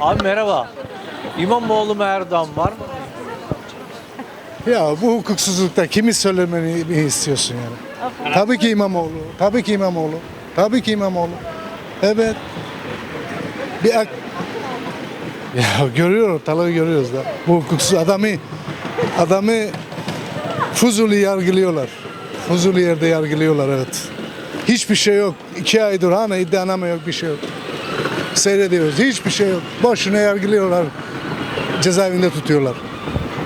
Abi merhaba. İmamoğlu mu Erdoğan var mı? Ya bu hukuksuzlukta kimi söylemeni istiyorsun yani? Tabii ki İmamoğlu. Tabii ki İmamoğlu. Tabii ki İmamoğlu. Evet. Bir ak- ya görüyoruz, talığı görüyoruz da. Bu hukuksuz adamı adamı Fuzuli yargılıyorlar. Fuzuli yerde yargılıyorlar evet. Hiçbir şey yok. İki aydır hani iddianame yok bir şey yok. Seyrediyoruz. Hiçbir şey yok. Boşuna yargılıyorlar. Cezaevinde tutuyorlar.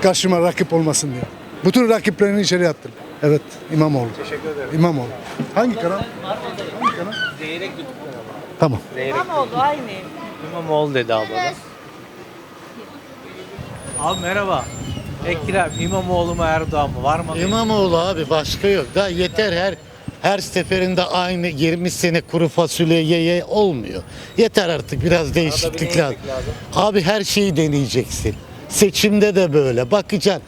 Karşıma rakip olmasın diye. Bütün rakiplerini içeri attılar. Evet İmamoğlu. Teşekkür ederim. İmamoğlu. Hangi kanal? Hangi kanal? Zeyrek YouTube kanalı. Tamam. İmamoğlu aynı. İmamoğlu dedi abla da. Abi merhaba. Ekrem İmamoğlu mu Erdoğan mı? Var mı? İmamoğlu abi başka yok. Da yeter her her seferinde aynı 20 sene kuru fasulye ye ye olmuyor. Yeter artık biraz değişiklik lazım. lazım. Abi her şeyi deneyeceksin. Seçimde de böyle. Bakacaksın.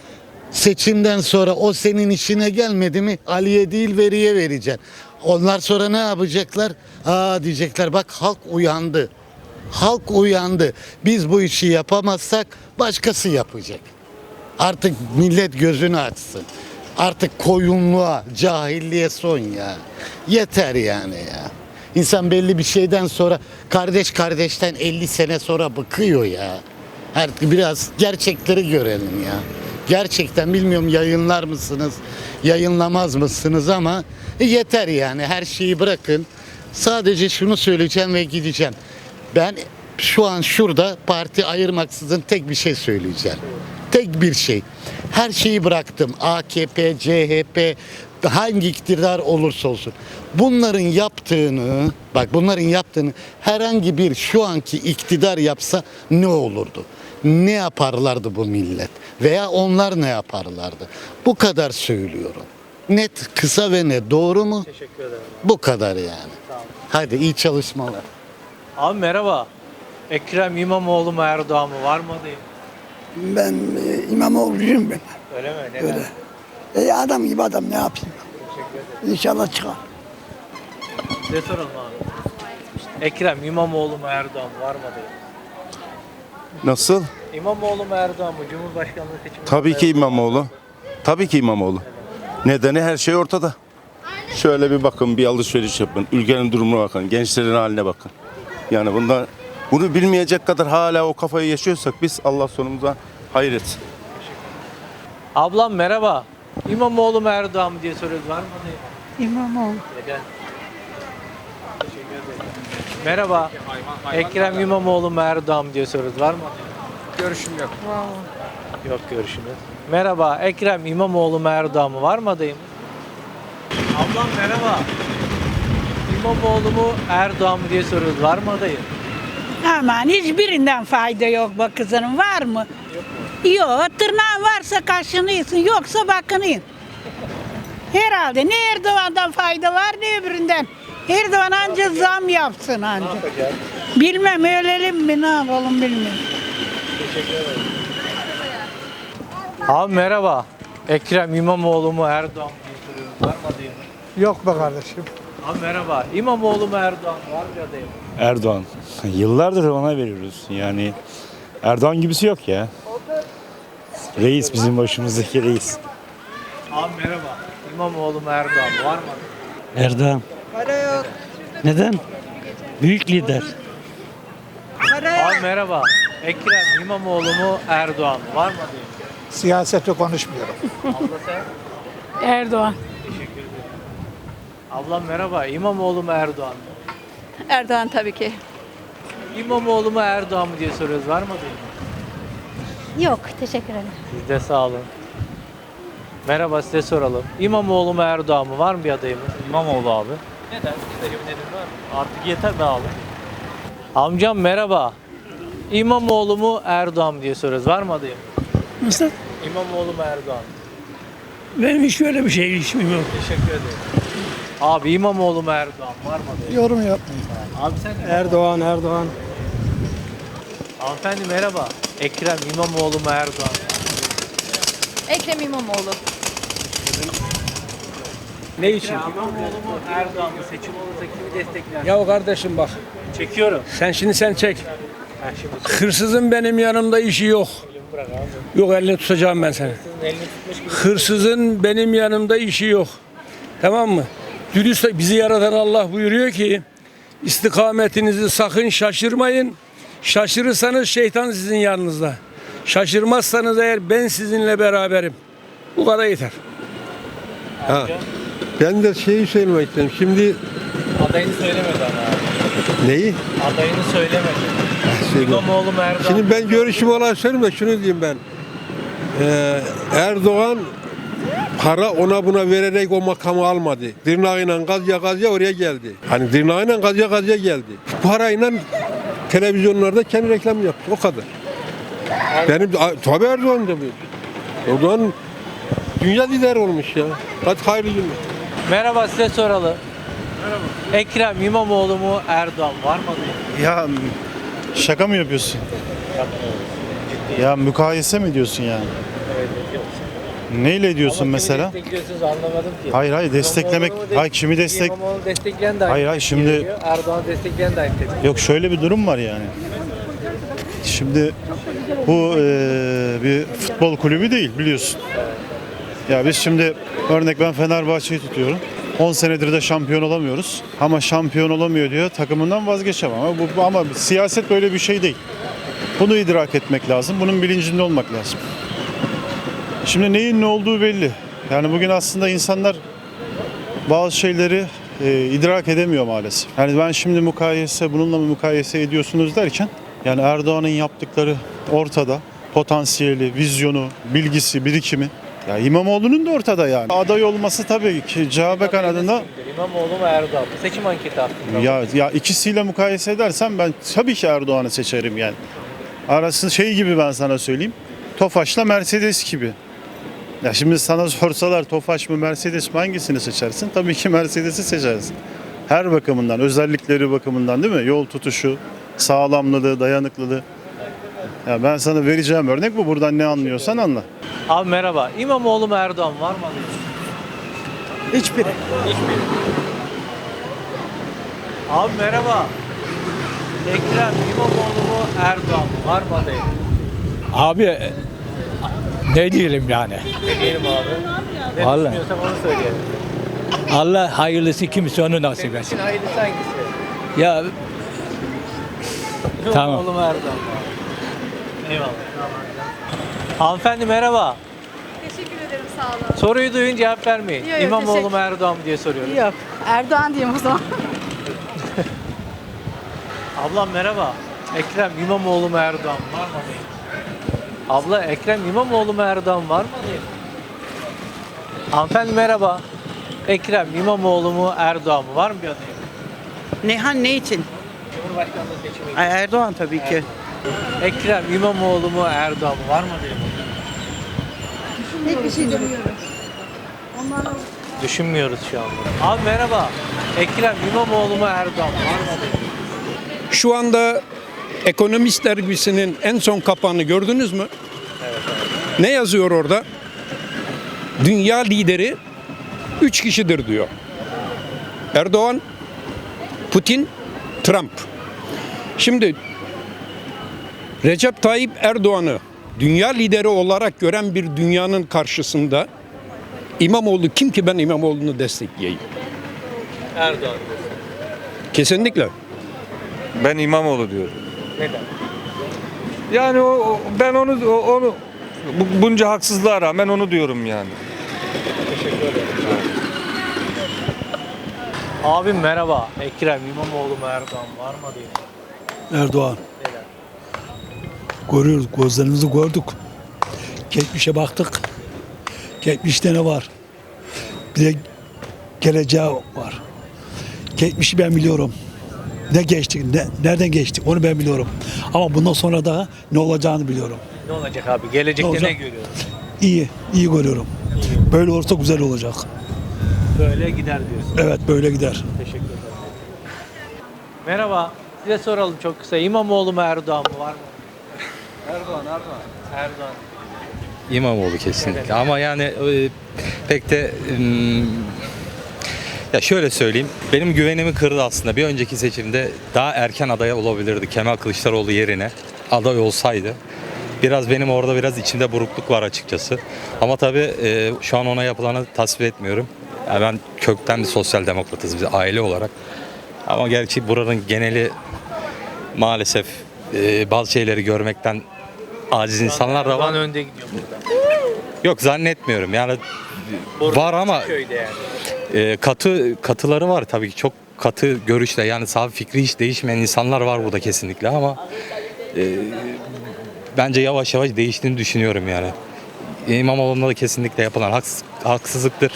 Seçimden sonra o senin işine gelmedi mi Ali'ye değil veriye vereceksin. Onlar sonra ne yapacaklar? Aa diyecekler bak halk uyandı. Halk uyandı. Biz bu işi yapamazsak başkası yapacak. Artık millet gözünü açsın. Artık koyunluğa, cahilliğe son ya. Yeter yani ya. İnsan belli bir şeyden sonra kardeş kardeşten 50 sene sonra bıkıyor ya. Artık biraz gerçekleri görelim ya. Gerçekten bilmiyorum yayınlar mısınız, yayınlamaz mısınız ama yeter yani her şeyi bırakın. Sadece şunu söyleyeceğim ve gideceğim. Ben şu an şurada parti ayırmaksızın tek bir şey söyleyeceğim. Tek bir şey. Her şeyi bıraktım. AKP, CHP, hangi iktidar olursa olsun. Bunların yaptığını, bak bunların yaptığını herhangi bir şu anki iktidar yapsa ne olurdu? Ne yaparlardı bu millet? Veya onlar ne yaparlardı? Bu kadar söylüyorum. Net, kısa ve net. Doğru mu? Teşekkür ederim. Bu kadar yani. Hadi iyi çalışmalar. Abi merhaba. Ekrem İmamoğlu mu Erdoğan mı? Var mı adayım? Ben e, İmamoğlu'cuyum ben. Öyle mi? Neden? Öyle. E, adam gibi adam ne yapayım? İnşallah çıkar. Size soralım abi. Ekrem İmamoğlu mu Erdoğan mı? Var mı adayım? Nasıl? İmamoğlu mu Erdoğan mı? Cumhurbaşkanlığı seçimi. Tabii ki İmamoğlu. Tabii ki İmamoğlu. Nedeni her şey ortada. Şöyle bir bakın, bir alışveriş yapın. Ülkenin durumuna bakın, gençlerin haline bakın. Yani bundan bunu bilmeyecek kadar hala o kafayı yaşıyorsak biz Allah sonumuza hayır etsin. Ablam merhaba. İmamoğlu mu Erdoğan mı diye soruyoruz. Var mı? İmamoğlu. Neden? Merhaba. Ekrem İmamoğlu mu Erdoğan mı diye soruyoruz. Var mı? Görüşüm yok. Yok görüşünüz. Merhaba. Ekrem İmamoğlu mu Erdoğan mı? Var mı adayım? Ablam merhaba. İmamoğlu mu Erdoğan mı diye soruyoruz. Var mı adayım? Aman hiçbirinden fayda yok bak kızının var mı? Yok tırnağın varsa kaşını yesin yoksa bakını yiyin. Herhalde ne Erdoğan'dan fayda var ne öbüründen. Erdoğan anca zam yapsın anca. Bilmem ölelim mi ne yapalım bilmiyorum. Abi merhaba. Ekrem İmamoğlu mu Erdoğan? Yok be kardeşim. Abi merhaba. İmamoğlu mu Erdoğan mı? Var bir adayım. Erdoğan. Yıllardır ona veriyoruz. Yani Erdoğan gibisi yok ya. Reis bizim başımızdaki reis. Abi merhaba. İmamoğlu mu Erdoğan mı? Var mı? Erdoğan. Neden? Büyük lider. Abi merhaba. Ekrem İmamoğlu mu Erdoğan mı? Var mı adayım? Siyaseti konuşmuyorum. Abla sen? Erdoğan. Ablam merhaba. İmamoğlu mu Erdoğan mı? Erdoğan tabii ki. İmamoğlu mu Erdoğan mı diye soruyoruz. Var mı adayım? Yok, teşekkür ederim. Siz de sağ olun. Merhaba size soralım. İmamoğlu mu Erdoğan mı? Var mı bir adayımız? İmamoğlu abi. Neden? Kısaca bir nedeni var mı? Artık yeter be abi. Amcam merhaba. İmamoğlu mu Erdoğan mı diye soruyoruz. Var mı adayım? Nasıl? İmamoğlu mu Erdoğan mı? Benim hiç öyle bir şey işim yok. Teşekkür ederim. Abi İmamoğlu mu Erdoğan? Var mı adayım? Yorum yapmayın. Abi sen de. Erdoğan, Erdoğan. Hanımefendi merhaba. Ekrem İmamoğlu mu Erdoğan? Ekrem İmamoğlu. Ne için? İmamoğlu mu Erdoğan mı? Seçim olursa kimi destekler? Ya kardeşim bak. Çekiyorum. Sen şimdi sen çek. Ha, şimdi Hırsızın benim yanımda işi yok. bırak abi. Yok elini tutacağım ben seni. Sizin elini tutmuş gibi. Hırsızın benim yanımda işi yok. Tamam mı? Dürüst bizi yaratan Allah buyuruyor ki istikametinizi sakın şaşırmayın. Şaşırırsanız şeytan sizin yanınızda. Şaşırmazsanız eğer ben sizinle beraberim. Bu kadar yeter. Ha. Ben de şeyi söylemek istedim. Şimdi Adayını söylemedi ama abi. neyi? Adayını söylemedi. İmamoğlu Erdoğan? Şimdi ben görüşüm olarak söyleyeyim de şunu diyeyim ben. Ee, Erdoğan para ona buna vererek o makamı almadı. Tırnağıyla gazya gazya oraya geldi. Hani tırnağıyla gazya gazya geldi. Parayla televizyonlarda kendi reklam yaptı. O kadar. Benim tabii Erdoğan bu. Erdoğan dünya lideri olmuş ya. Hadi hayırlı günler. Merhaba size soralım. Merhaba. Ekrem İmamoğlu mu Erdoğan var mı? Ya şaka mı yapıyorsun? Ya mukayese mi diyorsun yani? Evet, ediyoruz. Neyle diyorsun Ama kimi mesela? destekliyorsunuz anlamadım ki. Hayır hayır desteklemek. İmamoğlu'nu Hayır kimi destek? İmamoğlu'nu destekleyen de aynı Hayır, hayır, tepki şimdi- veriyor, Erdoğan'ı destekleyen de aynı tepki. Yok şöyle bir durum var yani. Şimdi bu eee, bir futbol kulübü değil biliyorsun. Ya biz şimdi örnek ben Fenerbahçe'yi tutuyorum. 10 senedir de şampiyon olamıyoruz. Ama şampiyon olamıyor diyor takımından vazgeçemem. Ama, bu, ama siyaset böyle bir şey değil. Bunu idrak etmek lazım. Bunun bilincinde olmak lazım. Şimdi neyin ne olduğu belli. Yani bugün aslında insanlar bazı şeyleri e, idrak edemiyor maalesef. Yani ben şimdi mukayese, bununla mı mukayese ediyorsunuz derken yani Erdoğan'ın yaptıkları ortada. Potansiyeli, vizyonu, bilgisi, birikimi. Ya İmamoğlu'nun da ortada yani. Aday olması tabii ki CHP kanadında İmamoğlu mu Erdoğan mı? Seçim anketi aslında. ya ya ikisiyle mukayese edersem ben tabii ki Erdoğan'ı seçerim yani. Arası şey gibi ben sana söyleyeyim. Tofaş'la Mercedes gibi. Ya şimdi sana sorsalar Tofaş mı Mercedes mi hangisini seçersin? Tabii ki Mercedes'i seçersin. Her bakımından, özellikleri bakımından değil mi? Yol tutuşu, sağlamlığı, dayanıklılığı. Ya ben sana vereceğim örnek bu. Buradan ne anlıyorsan anla. Abi merhaba. İmamoğlu mu Erdoğan var mı? Hiçbiri. Hiçbiri. Abi merhaba. Ekrem İmamoğlu mu Erdoğan mı? Var mı adayı? Abi ne diyelim yani? Ne diyelim abi? Ne Vallahi. onu söyleyelim. Allah hayırlısı kimse onu nasip Senin etsin. için hayırlısı hangisi? Ya Tamam. İmamoğlu mu Erdoğan? Eyvallah. Hanımefendi merhaba. Teşekkür ederim sağ olun. Soruyu duyun cevap vermeyin. Yok, yok, İmamoğlu mu teşekkür- Erdoğan mı diye soruyorum. Yok. Erdoğan diyeyim o zaman. Ablam merhaba. Ekrem İmamoğlu mu Erdoğan mı? var mı? Abla Ekrem İmamoğlu mu Erdoğan var mı adayı? Hanımefendi merhaba. Ekrem İmamoğlu mu Erdoğan mı? Var mı bir adayı? Ne, ne için? Cumhurbaşkanlığı seçimi. Erdoğan tabii ki. Ekrem İmamoğlu mu Erdoğan mı? Var mı adayı? Hiçbir şey demiyorum. Düşünmüyoruz şu anda. Abi merhaba. Ekrem İmamoğlu mu Erdoğan mı? Var mı adayı? Şu anda Ekonomist dergisinin en son kapağını gördünüz mü? Ne yazıyor orada? Dünya lideri 3 kişidir diyor. Erdoğan, Putin, Trump. Şimdi Recep Tayyip Erdoğan'ı dünya lideri olarak gören bir dünyanın karşısında İmamoğlu kim ki ben İmamoğlu'nu destekleyeyim? Erdoğan. Kesinlikle. Ben İmamoğlu diyorum. Neden? Yani o, ben onu o- onu bu- bunca haksızlığa rağmen onu diyorum yani. Abim merhaba. Ekrem İmamoğlu mu Erdoğan var mı adayı? Erdoğan. Neden? Görüyoruz, gözlerimizi gördük. Geçmişe baktık. Geçmişte ne var? Bir de geleceği var. Geçmişi ben biliyorum. Ne geçti, ne, nereden geçti onu ben biliyorum. Ama bundan sonra da ne olacağını biliyorum. Ne olacak abi? Gelecekte Ne ne, olacak? görüyorsun? İyi, iyi görüyorum. Böyle olursa güzel olacak. Böyle gider diyorsun. Evet böyle gider. Teşekkür ederim. Merhaba. Size soralım çok kısa. İmamoğlu mu Erdoğan mı? Var mı? Erdoğan, Erdoğan. Erdoğan. İmamoğlu kesinlikle ama yani e, pek de Ya şöyle söyleyeyim. Benim güvenimi kırdı aslında. Bir önceki seçimde daha erken aday olabilirdi Kemal Kılıçdaroğlu yerine. Aday olsaydı. Biraz benim orada biraz içimde burukluk var açıkçası. Ama tabii e, şu an ona yapılanı tasvip etmiyorum. Ya ben kökten bir sosyal demokratız biz aile olarak. Ama gerçi buranın geneli maalesef e, bazı şeyleri görmekten aciz insanlar da var. Önde gidiyor burada. Yok zannetmiyorum. Yani var ama Köyde yani. E, katı katıları var tabii ki çok katı görüşle yani sağ fikri hiç değişmeyen insanlar var burada kesinlikle ama e, bence yavaş yavaş değiştiğini düşünüyorum yani. İmamoğlu'nda da kesinlikle yapılan haks- haksızlıktır.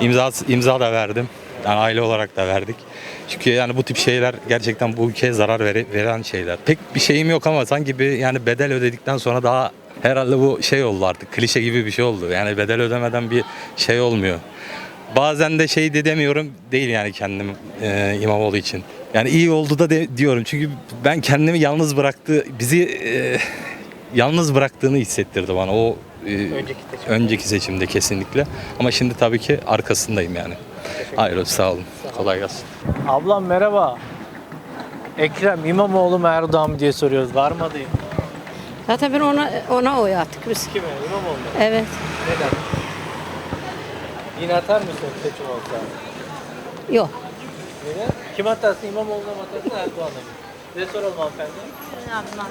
İmza imza da verdim. Yani aile olarak da verdik. Çünkü yani bu tip şeyler gerçekten bu ülkeye zarar vere- veren şeyler. Pek bir şeyim yok ama sanki bir yani bedel ödedikten sonra daha herhalde bu şey oldu artık klişe gibi bir şey oldu. Yani bedel ödemeden bir şey olmuyor. Bazen de şey de demiyorum değil yani kendim e, İmamoğlu için. Yani iyi oldu da de- diyorum çünkü ben kendimi yalnız bıraktı bizi e, yalnız bıraktığını hissettirdi bana o e, Önceki seçim. önceki seçimde kesinlikle. Ama şimdi tabii ki arkasındayım yani. Hayır sağ olun. Kolay gelsin. Ablam merhaba. Ekrem İmamoğlu mu Erdoğan mı diye soruyoruz. Var mı adayım? Zaten ben ona ona oy attık biz. Kime? İmamoğlu mu? Evet. Neden? Yine atar mısın seçim olsa? Yok. Neden? Kim atarsın? İmamoğlu'na mı atarsın Erdoğan'a mı? Size soralım hanımefendi. Hiçbirini atmam.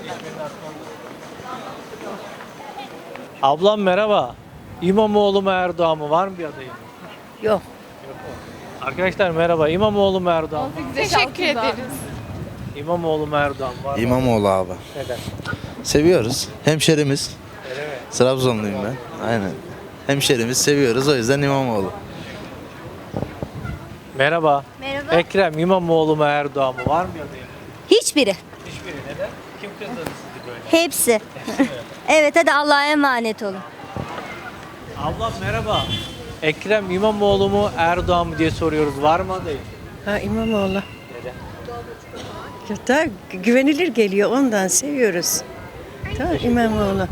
Ablam merhaba. İmamoğlu mu Erdoğan mı? Var mı bir adayım? Yok. Arkadaşlar merhaba. İmamoğlu mu Erdoğan mı? Teşekkür ederiz. İmamoğlu mu Erdoğan mı? Var mı? İmamoğlu abi. Neden? Seviyoruz. Hemşerimiz. Öyle mi? Trabzonluyum ben. Aynen. Hemşerimiz seviyoruz. O yüzden İmamoğlu. Merhaba. Merhaba. Ekrem İmamoğlu mu Erdoğan mı? Var mı bir adayım? Hiçbiri. Hiçbiri. Neden? Kim kızdırdı sizi böyle? Hepsi. evet hadi Allah'a emanet olun. Ablam merhaba. Ekrem İmamoğlu mu Erdoğan mı diye soruyoruz. Var mı adayım? Ha İmamoğlu. Neden? Ya da güvenilir geliyor ondan seviyoruz. Tamam İmamoğlu.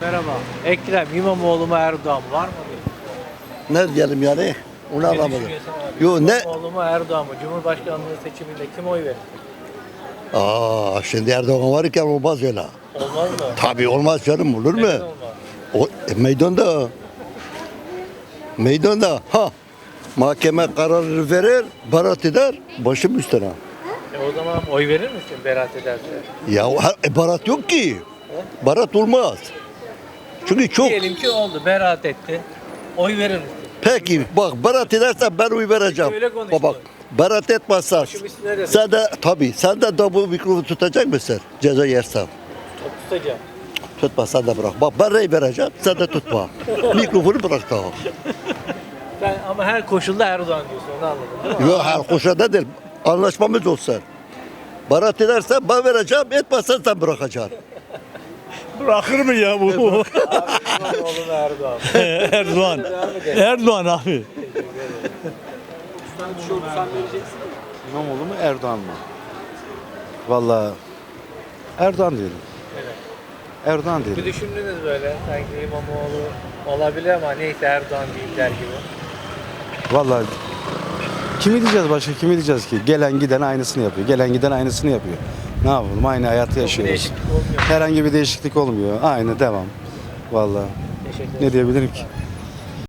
Merhaba. Ekrem İmamoğlu mu Erdoğan? Var mı? Ne diyelim yani? Onu anlamadım. Yo ne? İmamoğlu mu Erdoğan mı? Cumhurbaşkanlığı seçiminde kim oy verir? Aa şimdi Erdoğan varken olmaz öyle. Olmaz mı? Tabii olmaz canım olur mu? Neden olmaz? O e, meydanda. Meydanda. Ha. Mahkeme kararı verir, barat eder, başım üstüne. E o zaman oy verir misin beraat ederse? Ya ha, e, barat yok ki. Barat olmaz. Çünkü çok. Diyelim ki oldu, beraat etti. Oy verir misin? Peki bak barat edersen ben oy vereceğim. Öyle konuştun. Bak etmezsen. Başım üstüne de Sen de tabii sen de bu mikrofonu tutacak mısın? Ceza yersen. tutacağım. Tutma sen de bırak. Bak ben rey vereceğim sen de tutma. Mikrofonu bırak daha. Sen ama her koşulda Erdoğan diyorsun, onu anladım değil mi? Yok her koşada değil. Anlaşmamız olsun. Barat edersen ben vereceğim, etmezsen sen bırakacaksın. Bırakır mı ya bu? İmamoğlu mu Erdoğan mı? Erdoğan. Devam edelim. Erdoğan abi. İmamoğlu mu Erdoğan mı? Vallahi Erdoğan diyelim. Erdoğan Bir düşündünüz böyle, sanki İmamoğlu olabilir ama neyse Erdoğan değil der gibi. Vallahi kimi diyeceğiz başka kimi diyeceğiz ki? Gelen giden aynısını yapıyor. Gelen giden aynısını yapıyor. Ne yapalım? Aynı hayatı yaşıyoruz. Herhangi bir değişiklik olmuyor. Aynı devam. Vallahi ne diyebilirim ki?